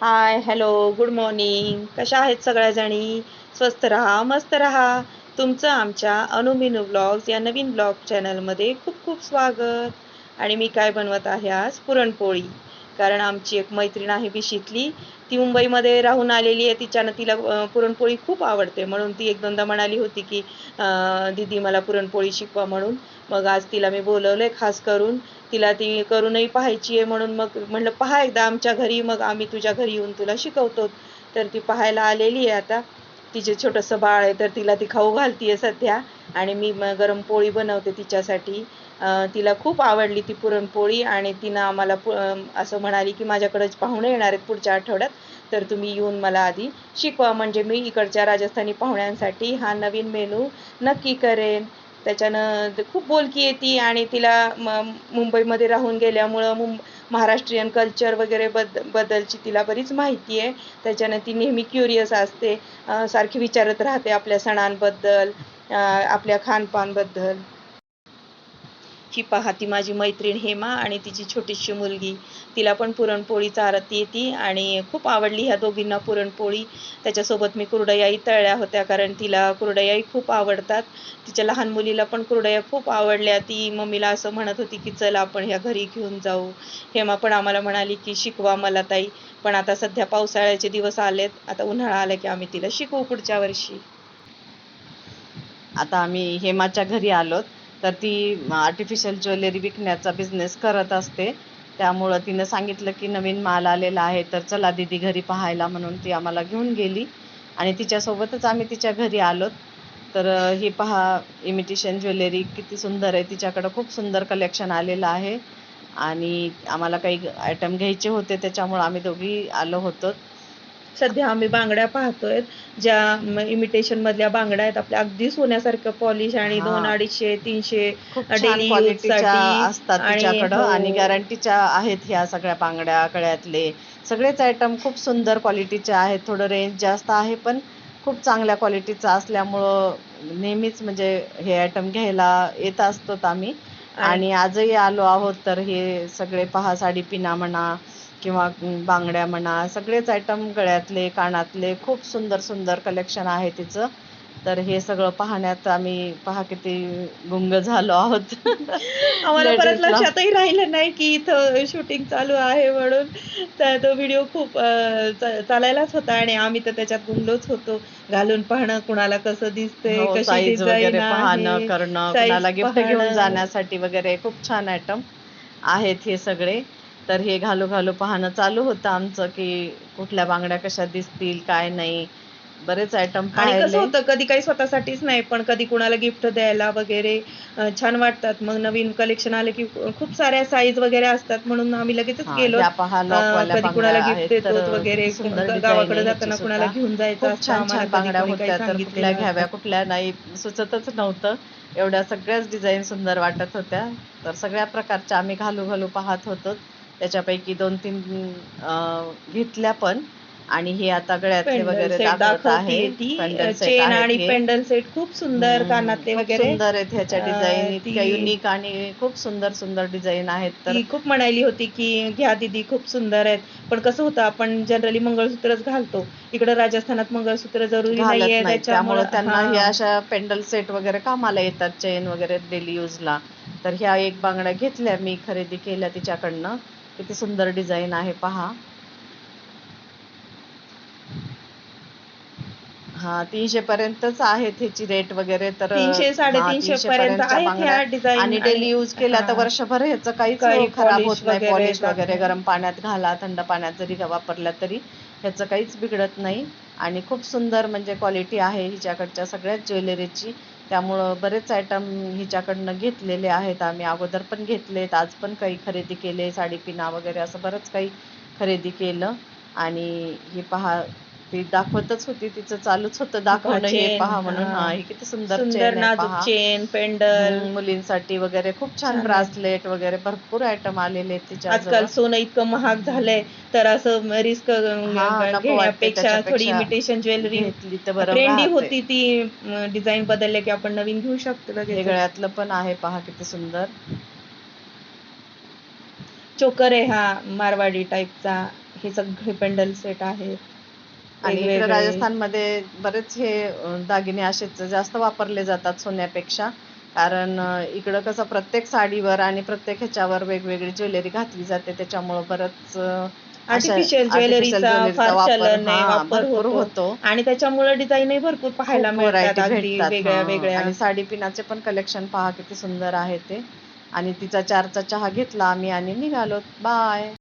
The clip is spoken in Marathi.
हाय हॅलो गुड मॉर्निंग कशा आहेत सगळ्याजणी? स्वस्त रहा मस्त रहा. तुमचं आमच्या अनुमिनू ब्लॉग्स या नवीन ब्लॉग चॅनलमध्ये खूप खूप स्वागत. आणि मी काय बनवत आहे आज? पुरणपोळी. कारण आमची एक मैत्रीण आहे बिशीतली ती मुंबईमध्ये राहून आलेली आहे. तिच्यानं तिला पुरणपोळी खूप आवडते. म्हणून ती एक दोनदा म्हणाली होती की दीदी मला पुरणपोळी शिकवा म्हणून. मग आज तिला मी बोलवलंय खास करून. तिला ती करूनही पाहायची आहे म्हणून मग म्हणलं पहा एकदा आमच्या घरी मग आम्ही तुझ्या घरी येऊन तुला शिकवतो. तर ती पाहायला आलेली आहे आता. तिचे छोटंसं बाळ आहे तर तिला ती खाऊ घालतीये सध्या. आणि मी गरम पोळी बनवते तिच्यासाठी. तिला खूप आवडली ती पुरणपोळी आणि तिनं आम्हाला पु असं म्हणाली की माझ्याकडंच पाहुणे येणार आहेत पुढच्या आठवड्यात तर तुम्ही येऊन मला आधी शिकवा. म्हणजे मी इकडच्या राजस्थानी पाहुण्यांसाठी हा नवीन मेनू नक्की करेन. त्याच्यानं खूप बोलकी आहे ती आणि तिला म मुंबईमध्ये राहून गेल्यामुळं मुं महाराष्ट्रीयन कल्चर वगैरे बद बद्दलची तिला बरीच माहिती आहे. त्याच्यानं ती नेहमी क्युरियस असते सारखी विचारत राहते आपल्या सणांबद्दल आपल्या खानपानबद्दल. की पहा ती माझी मैत्रीण हेमा आणि तिची छोटीशी मुलगी. तिला पण पुरणपोळी आरती येते आणि खूप आवडली ह्या दोघींना पुरणपोळी. त्याच्यासोबत मी कुरडयाही तळल्या होत्या कारण तिला कुरडयाही खूप आवडतात. तिच्या लहान मुलीला पण कुरडया खूप आवडल्या. ती मम्मीला असं म्हणत होती की चल आपण ह्या घरी घेऊन जाऊ. हेमा पण आम्हाला म्हणाली की शिकवा मला ताई. पण आता सध्या पावसाळ्याचे दिवस आलेत. आता उन्हाळा आला की आम्ही तिला शिकवू पुढच्या वर्षी. आता आम्ही हेमाच्या घरी आलोत. तर ती आर्टिफिशियल ज्वेलरी विकण्याचा बिझनेस करत असते. त्यामुळं तिनं सांगितलं की नवीन माल आलेला आहे तर चला दीदी घरी पाहायला म्हणून ती आम्हाला घेऊन गेली. आणि तिच्यासोबतच आम्ही तिच्या घरी आलोत. तर ही पहा इमिटेशन ज्वेलरी किती सुंदर आहे. तिच्याकडं खूप सुंदर कलेक्शन आलेलं आहे. आणि आम्हाला काही आयटम घ्यायचे होते त्याच्यामुळं आम्ही दोघी आलो होतो. सध्या आम्ही बांगड्या पाहतोय ज्या इमिटेशन मधल्या बांगड्या आहेत आपल्या अगदी सोन्यासारखं पॉलिश आणि. दोन अडीचशे तीनशे साठी असतात आणि तिच्याकडं हो. आणि गॅरंटीच्या आहेत ह्या सगळ्या बांगड्या कळ्यातले सगळेच आयटम खूप सुंदर क्वालिटीचे आहेत थोडं रेंज जास्त आहे पण खूप चांगल्या क्वालिटीचं असल्यामुळं नेहमीच म्हणजे हे आयटम घ्यायला येत असतो आम्ही आणि आजही आलो आहोत तर हे सगळे पहा साडी पिना म्हणा किंवा बांगड्या म्हणा सगळेच आयटम गळ्यातले कानातले खूप सुंदर सुंदर कलेक्शन आहे तिचं. तर हे सगळं पाहण्यात आम्ही पहा किती गुंग झालो आहोत. आम्हाला परत. लक्षातही राहिलं नाही की इथं शूटिंग चालू आहे म्हणून. तर तो व्हिडिओ खूप चालायलाच होता आणि आम्ही तर त्याच्यात गुंगलोच होतो. घालून पाहणं कुणाला कसं दिसतंय हो, कशी वगैरे पाहणं करणं कुणाला गिफ्ट घेऊन. जाण्यासाठी वगैरे खूप छान आयटम आहेत हे सगळे. तर हे घालू घालू पाहणं चालू होतं आमचं की कुठल्या बांगड्या कशा दिसतील काय नाही. बरेच आयटम आणि कसं होतं कधी काही स्वतःसाठीच नाही पण कधी कुणाला गिफ्ट द्यायला वगैरे छान वाटतात. मग नवीन कलेक्शन आले की खूप साऱ्या साईज वगैरे असतात म्हणून आम्ही लगेचच गेलो. कधी कुणाला गिफ्ट देतो वगैरे गावाकडे जाताना कुणाला. घेऊन जायचं कुठल्या घ्याव्या. कुठल्या नाही. सुचतच नव्हतं. एवढ्या सगळ्याच डिझाईन सुंदर वाटत होत्या. तर सगळ्या प्रकारच्या आम्ही घालू घालू पाहत होतो. त्याच्यापैकी दोन तीन अं, घेतल्या पण. आणि हे आता गळ्यातले वगैरे दाखवत आहे. चेन आणि. पेंडल सेट खूप सुंदर कानातले वगैरे. सुंदर आहेत ह्याच्या डिझाईन इतक्या युनिक आणि खूप सुंदर सुंदर डिझाईन आहेत. तर खूप म्हणाली होती की घ्या दीदी खूप सुंदर आहेत. पण कसं होतं आपण जनरली मंगळसूत्रच घालतो. इकडे राजस्थानात मंगळसूत्र जरुरी नाहीये नाही त्यामुळे त्यांना हा. हे अशा पेंडल सेट वगैरे कामाला येतात चेन वगैरे डेली यूजला तर ह्या एक बांगड्या घेतल्या मी खरेदी केल्या तिच्याकडनं. किती सुंदर डिझाईन आहे पहा हा तीनशे पर्यंतच आहेत ह्याची रेट वगैरे तर तीनशे, साडेतीनशे 300 पर्यंत आहेत आणि डेली यूज केल्या तर. वर्षभर ह्याचं काहीच काही खराब होत नाही पॉलिश वगैरे. गरम पाण्यात घाला थंड पाण्यात जरी वापरल्या तरी ह्याचं काहीच बिघडत नाही आणि खूप सुंदर म्हणजे क्वालिटी आहे हिच्याकडच्या सगळ्याच ज्वेलरीची त्यामुळं बरेच आयटम हिच्याकडनं घेतलेले आहेत. आम्ही अगोदर पण घेतलेत आज पण काही खरेदी केले साडी पिना वगैरे असं बरंच काही खरेदी केलं. आणि हे पहा ती दाखवतच होती तिचं चालूच होतं दाखवणं हे पहा म्हणून. हा. हा किती सुंदर सुंदर चेन आहे नाजूक पहा. Chain pendant. हम्म, मुलींसाठी वगैरे खूप छान छान आहे. ब्रासलेट वगैरे भरपूर आयटम आलेले आहेत तिच्या आजकाल सोनं इतकं महाग झालंय तर असं रिस्क वाटते घेण्यापेक्षा थोडी त्याच्यापेक्षा. इमिटेशन ज्वेलरी घेतली तर बरं ट्रेंडी राहते. होती ती डिझाईन बदलल्या की आपण नवीन घेऊ शकतो हे लगेच गळ्यातलं पण आहे पहा किती सुंदर. चोकर आहे हा मारवाडी टाईपचा हे सगळे पेंडल सेट आहेत. आणि इकडे. राजस्थानमध्ये बरेच हे दागिने असेच जास्त वापरले जातात सोन्यापेक्षा. कारण इकडं कसं प्रत्येक साडीवर आणि प्रत्येक ह्याच्यावर वेगवेगळी ज्वेलरी घातली जाते. त्याच्यामुळं बरंच आर्टिफिशियल ज्वेलरीचा वापर- होतो. आणि त्याच्यामुळे डिझाईनही भरपूर पाहायला मिळतात. वेगळ्या. वेगळ्या. आणि साडी पिनाचे पण कलेक्शन पहा किती सुंदर आहे ते. आणि तिचा चारचा चहा घेतला आम्ही आणि निघालो. बाय